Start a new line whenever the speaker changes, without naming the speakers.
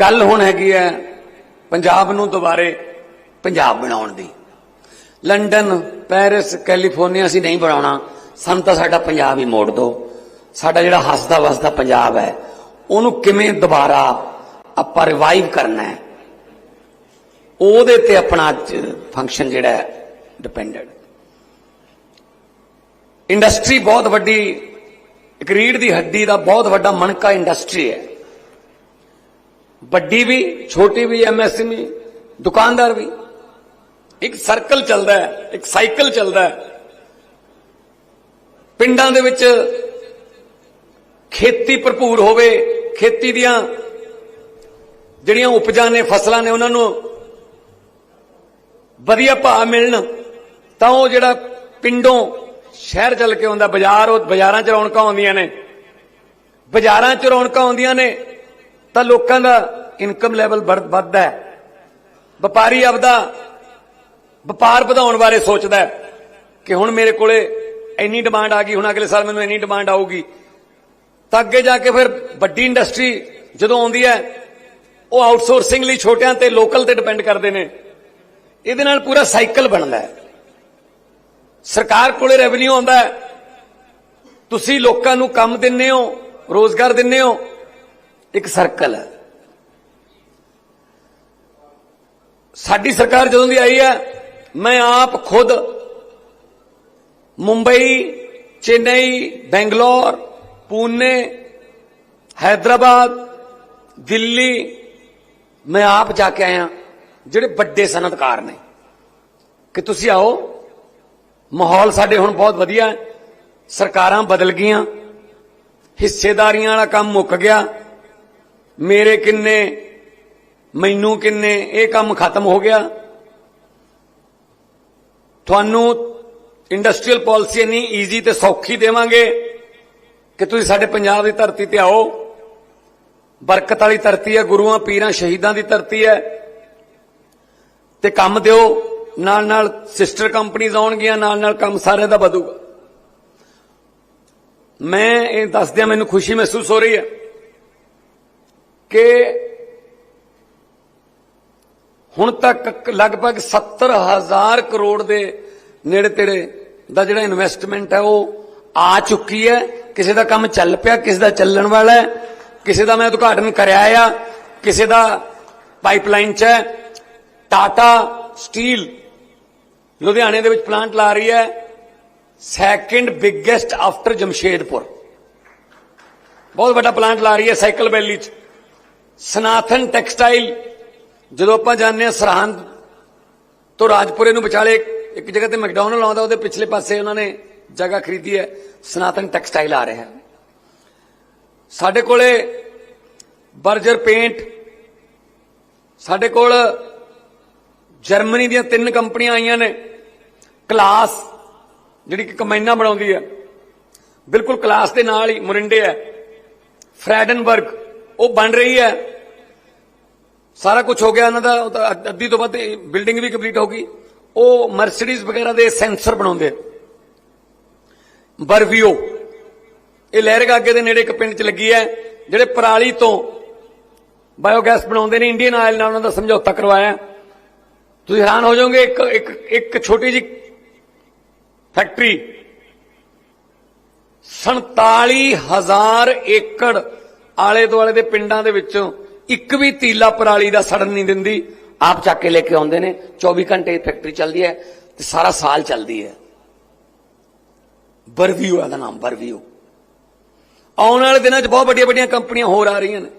ਗੱਲ ਹੁਣ ਹੈਗੀ ਹੈ ਪੰਜਾਬ ਨੂੰ ਦੁਬਾਰੇ ਪੰਜਾਬ ਬਣਾਉਣ ਦੀ। ਲੰਡਨ, ਪੈਰਿਸ, ਕੈਲੀਫੋਰਨੀਆ ਅਸੀਂ ਨਹੀਂ ਬਣਾਉਣਾ। ਸਾਨੂੰ ਤਾਂ ਸਾਡਾ ਪੰਜਾਬ ਹੀ ਮੋੜ ਦਿਓ। ਸਾਡਾ ਜਿਹੜਾ ਹੱਸਦਾ ਵਸਦਾ ਪੰਜਾਬ ਹੈ, ਉਹਨੂੰ ਕਿਵੇਂ ਦੁਬਾਰਾ ਆਪਾਂ ਰਿਵਾਈਵ ਕਰਨਾ ਹੈ, ਉਹਦੇ ਤੇ ਆਪਣਾ ਅੱਜ ਫੰਕਸ਼ਨ ਜਿਹੜਾ ਹੈ ਡਿਪੈਂਡਡ ਇੰਡਸਟਰੀ ਬਹੁਤ ਵੱਡੀ, ਇੱਕ ਰੀੜ ਦੀ ਹੱਡੀ ਦਾ ਬਹੁਤ ਵੱਡਾ ਮਣਕਾ ਇੰਡਸਟਰੀ ਹੈ। ਵੱਡੀ ਵੀ, ਛੋਟੀ ਵੀ ਐਮਐਸਐਮਈ ਦੁਕਾਨਦਾਰ ਵੀ। ਇੱਕ ਸਰਕਲ ਚੱਲਦਾ ਹੈ, ਇੱਕ ਸਾਈਕਲ ਚੱਲਦਾ ਹੈ। ਪਿੰਡਾਂ ਦੇ ਵਿੱਚ ਖੇਤੀ ਭਰਪੂਰ ਹੋਵੇ, ਖੇਤੀ ਦੀਆਂ ਜਿਹੜੀਆਂ ਉਪਜਾਂ ਨੇ, ਫਸਲਾਂ ਨੇ, ਉਹਨਾਂ ਨੂੰ ਵਧੀਆ ਭਾਅ ਮਿਲਣ, ਤਾਂ ਉਹ ਜਿਹੜਾ ਪਿੰਡੋਂ ਸ਼ਹਿਰ ਚੱਲ ਕੇ ਆਉਂਦਾ, ਬਾਜ਼ਾਰ, ਉਹ ਬਾਜ਼ਾਰਾਂ 'ਚ ਰੌਣਕਾਂ ਆਉਂਦੀਆਂ ਨੇ। ਬਾਜ਼ਾਰਾਂ 'ਚ ਰੌਣਕਾਂ ਆਉਂਦੀਆਂ ਨੇ, ਤਾਂ ਲੋਕਾਂ ਦਾ ਇਨਕਮ ਲੈਵਲ ਵੱਧਦਾ ਹੈ। ਵਪਾਰੀ ਆਪਦਾ ਵਪਾਰ ਵਧਾਉਣ ਬਾਰੇ ਸੋਚਦਾ ਹੈ ਕਿ ਹੁਣ ਮੇਰੇ ਕੋਲੇ ਇੰਨੀ ਡਿਮਾਂਡ ਆ ਗਈ, ਹੁਣ ਅਗਲੇ ਸਾਲ ਮੈਨੂੰ ਇੰਨੀ ਡਿਮਾਂਡ ਆਊਗੀ। ਤਾਂ ਅੱਗੇ ਜਾ ਕੇ ਫਿਰ ਵੱਡੀ ਇੰਡਸਟਰੀ ਜਦੋਂ ਆਉਂਦੀ ਹੈ, ਉਹ ਆਊਟਸੋਰਸਿੰਗ ਲਈ ਛੋਟਿਆਂ ਤੇ ਲੋਕਲ ਤੇ ਡਿਪੈਂਡ ਕਰਦੇ ਨੇ। ਇਹਦੇ ਨਾਲ ਪੂਰਾ ਸਾਈਕਲ ਬਣਦਾ ਹੈ। ਸਰਕਾਰ ਕੋਲੇ ਰੈਵਨਿਊ ਆਉਂਦਾ ਹੈ। ਤੁਸੀਂ ਲੋਕਾਂ ਨੂੰ ਕੰਮ ਦਿੰਨੇ ਹੋ, ਰੋਜ਼ਗਾਰ ਦਿੰਨੇ ਹੋ। ਇੱਕ ਸਰਕਲ ਹੈ। ਸਾਡੀ ਸਰਕਾਰ ਜਦੋਂ ਦੀ ਆਈ ਹੈ ਮੈਂ ਆਪ ਖੁਦ ਮੁੰਬਈ, ਚੇਨਈ, ਬੈਂਗਲੌਰ, ਪੂਨੇ ਹైదరాబాద్ ਦਿੱਲੀ, ਮੈਂ ਆਪ ਜਾ ਕੇ ਆਇਆ। ਜਿਹੜੇ ਵੱਡੇ ਸਨਅਤਕਾਰ ਨੇ, ਕਿ ਤੁਸੀਂ ਆਓ, ਮਾਹੌਲ ਸਾਡੇ ਹੁਣ ਬਹੁਤ ਵਧੀਆ ਹੈ। ਸਰਕਾਰਾਂ ਬਦਲ ਗਈਆਂ। ਹਿੱਸੇਦਾਰੀਆਂ ਵਾਲਾ ਕੰਮ ਮੁੱਕ ਗਿਆ। ਮੇਰੇ ਕਿੰਨੇ ਮੈਨੂੰ ਕਿੰਨੇ? ਇਹ ਕੰਮ ਖਤਮ ਹੋ ਗਿਆ। ਤੁਹਾਨੂੰ ਇੰਡਸਟਰੀਅਲ ਪਾਲਿਸੀ ਇੰਨੀ ਈਜ਼ੀ ਤੇ ਸੌਖੀ ਦੇਵਾਂਗੇ ਕਿ ਤੁਸੀਂ ਸਾਡੇ ਪੰਜਾਬ ਦੀ ਧਰਤੀ ਤੇ ਆਓ। ਬਰਕਤ ਵਾਲੀ ਧਰਤੀ ਹੈ, ਗੁਰੂਆਂ, ਪੀਰਾਂ, ਸ਼ਹੀਦਾਂ ਦੀ ਧਰਤੀ ਹੈ। ਤੇ ਕੰਮ ਦਿਓ। ਨਾਲ ਨਾਲ ਸਿਸਟਰ ਕੰਪਨੀਆਂ ਆਉਣਗੀਆਂ ਨਾਲ ਨਾਲ ਕੰਮ ਸਾਰਿਆਂ ਦਾ ਵਧੂਗਾ। ਮੈਂ ਇਹ ਦੱਸਦਿਆਂ ਮੈਨੂੰ ਖੁਸ਼ੀ ਮਹਿਸੂਸ ਹੋ ਰਹੀ ਹੈ ਕਿ ਹੁਣ ਤੱਕ ਲਗਭਗ 70000 ਕਰੋੜ ਦੇ ਨੇੜੇ ਤੇੜੇ ਦਾ ਜਿਹੜਾ ਇਨਵੈਸਟਮੈਂਟ ਹੈ, ਉਹ ਆ ਚੁੱਕੀ ਹੈ। ਕਿਸੇ ਦਾ ਕੰਮ ਚੱਲ ਪਿਆ, ਕਿਸੇ ਦਾ ਚੱਲਣ ਵਾਲਾ ਹੈ। ਕਿਸੇ ਦਾ ਮੈਂ ਉਦਘਾਟਨ ਕਰਿਆ ਆ। ਕਿਸੇ ਦਾ ਪਾਈਪਲਾਈਨ 'ਚ ਹੈ। ਟਾਟਾ ਸਟੀਲ ਲੁਧਿਆਣੇ ਦੇ ਵਿੱਚ ਪਲਾਂਟ ਲਾ ਰਹੀ ਹੈ। ਸੈਕਿੰਡ ਬਿਗੇਸਟ ਆਫਟਰ ਜਮਸ਼ੇਦਪੁਰ ਬਹੁਤ ਵੱਡਾ ਪਲਾਂਟ ਲਾ ਰਹੀ ਹੈ ਸਾਈਕਲ ਵੈਲੀ 'ਚ। ਸਨਾਥਨ ਟੈਕਸਟਾਈਲ ਜਦੋਂ ਆਪਾਂ ਜਾਂਦੇ ਹਾਂ ਸਰਹੰਦ ਤੋਂ ਰਾਜਪੁਰੇ ਨੂੰ ਵਿਚਾਲੇ ਇੱਕ ਜਗ੍ਹਾ ਤੇ ਮੈਕਡੋਨਲ ਆਉਂਦਾ ਉਹਦੇ ਪਿਛਲੇ ਪਾਸੇ ਉਹਨਾਂ ਨੇ ਜਗ੍ਹਾ ਖਰੀਦੀ ਹੈ, ਸਨਾਤਨ ਟੈਕਸਟਾਈਲ ਆ ਰਿਹਾ। ਸਾਡੇ ਕੋਲੇ ਬਰਜਰ ਪੇਂਟ, ਸਾਡੇ ਕੋਲ ਜਰਮਨੀ ਦੀਆਂ ਤਿੰਨ ਕੰਪਨੀਆਂ ਆਈਆਂ ਨੇ, ਕਲਾਸ, ਜਿਹੜੀ ਕਿ ਕਮੈਨਾ ਬਣਾਉਂਦੀ ਹੈ। ਬਿਲਕੁਲ ਕਲਾਸ ਦੇ ਨਾਲ ਹੀ ਮੁਰਿੰਡੇ ਹੈ। ਫਰੈਡਨਬਰਗ, ਉਹ ਬਣ ਰਹੀ ਹੈ। ਸਾਰਾ ਕੁਝ ਹੋ ਗਿਆ ਇਹਨਾਂ ਦਾ, ਉਹ ਤਾਂ ਅੱਧੀ ਤੋਂ ਵੱਧ ਬਿਲਡਿੰਗ ਵੀ ਕੰਪਲੀਟ ਹੋ ਗਈ। ਉਹ ਮਰਸੀਡੀਜ਼ ਵਗੈਰਾ ਦੇ ਸੈਂਸਰ ਬਣਾਉਂਦੇ ਬਰਵੀਓ ਇਹ ਲਹਿਰਗਾਗੇ ਦੇ ਨੇੜੇ ਇੱਕ ਪਿੰਡ 'ਚ ਲੱਗੀ ਹੈ, ਜਿਹੜੇ ਪਰਾਲੀ ਤੋਂ ਬਾਇਓਗੈਸ ਬਣਾਉਂਦੇ ਨੇ ਇੰਡੀਅਨ ਆਇਲ ਨਾਲ ਉਹਨਾਂ ਦਾ ਸਮਝੌਤਾ ਕਰਵਾਇਆ। ਤੁਸੀਂ ਹੈਰਾਨ ਹੋ ਜਾਓਗੇ, ਇੱਕ ਇੱਕ ਇੱਕ ਛੋਟੀ ਜੀ ਫੈਕਟਰੀ 47000 ਏਕੜ ਆਲੇ ਦੁਆਲੇ ਦੇ ਪਿੰਡਾਂ ਦੇ ਵਿੱਚੋਂ ਇੱਕ ਵੀ ਤੀਲਾ ਪਰਾਲੀ ਦਾ ਸੜਨ ਨਹੀਂ ਦਿੰਦੀ। ਆਪ ਚੱਕ ਕੇ ਲੈ ਕੇ ਆਉਂਦੇ ਨੇ। 24 ਘੰਟੇ ਫੈਕਟਰੀ ਚੱਲਦੀ ਹੈ ਤੇ ਸਾਰਾ ਸਾਲ ਚੱਲਦੀ ਹੈ। ਬਰਵੀਓ ਇਹਦਾ ਨਾਮ ਬਰਵੀਓ ਆਉਣ ਵਾਲੇ ਦਿਨਾਂ 'ਚ ਬਹੁਤ ਵੱਡੀਆਂ ਵੱਡੀਆਂ ਕੰਪਨੀਆਂ ਹੋਰ ਆ ਰਹੀਆਂ ਨੇ।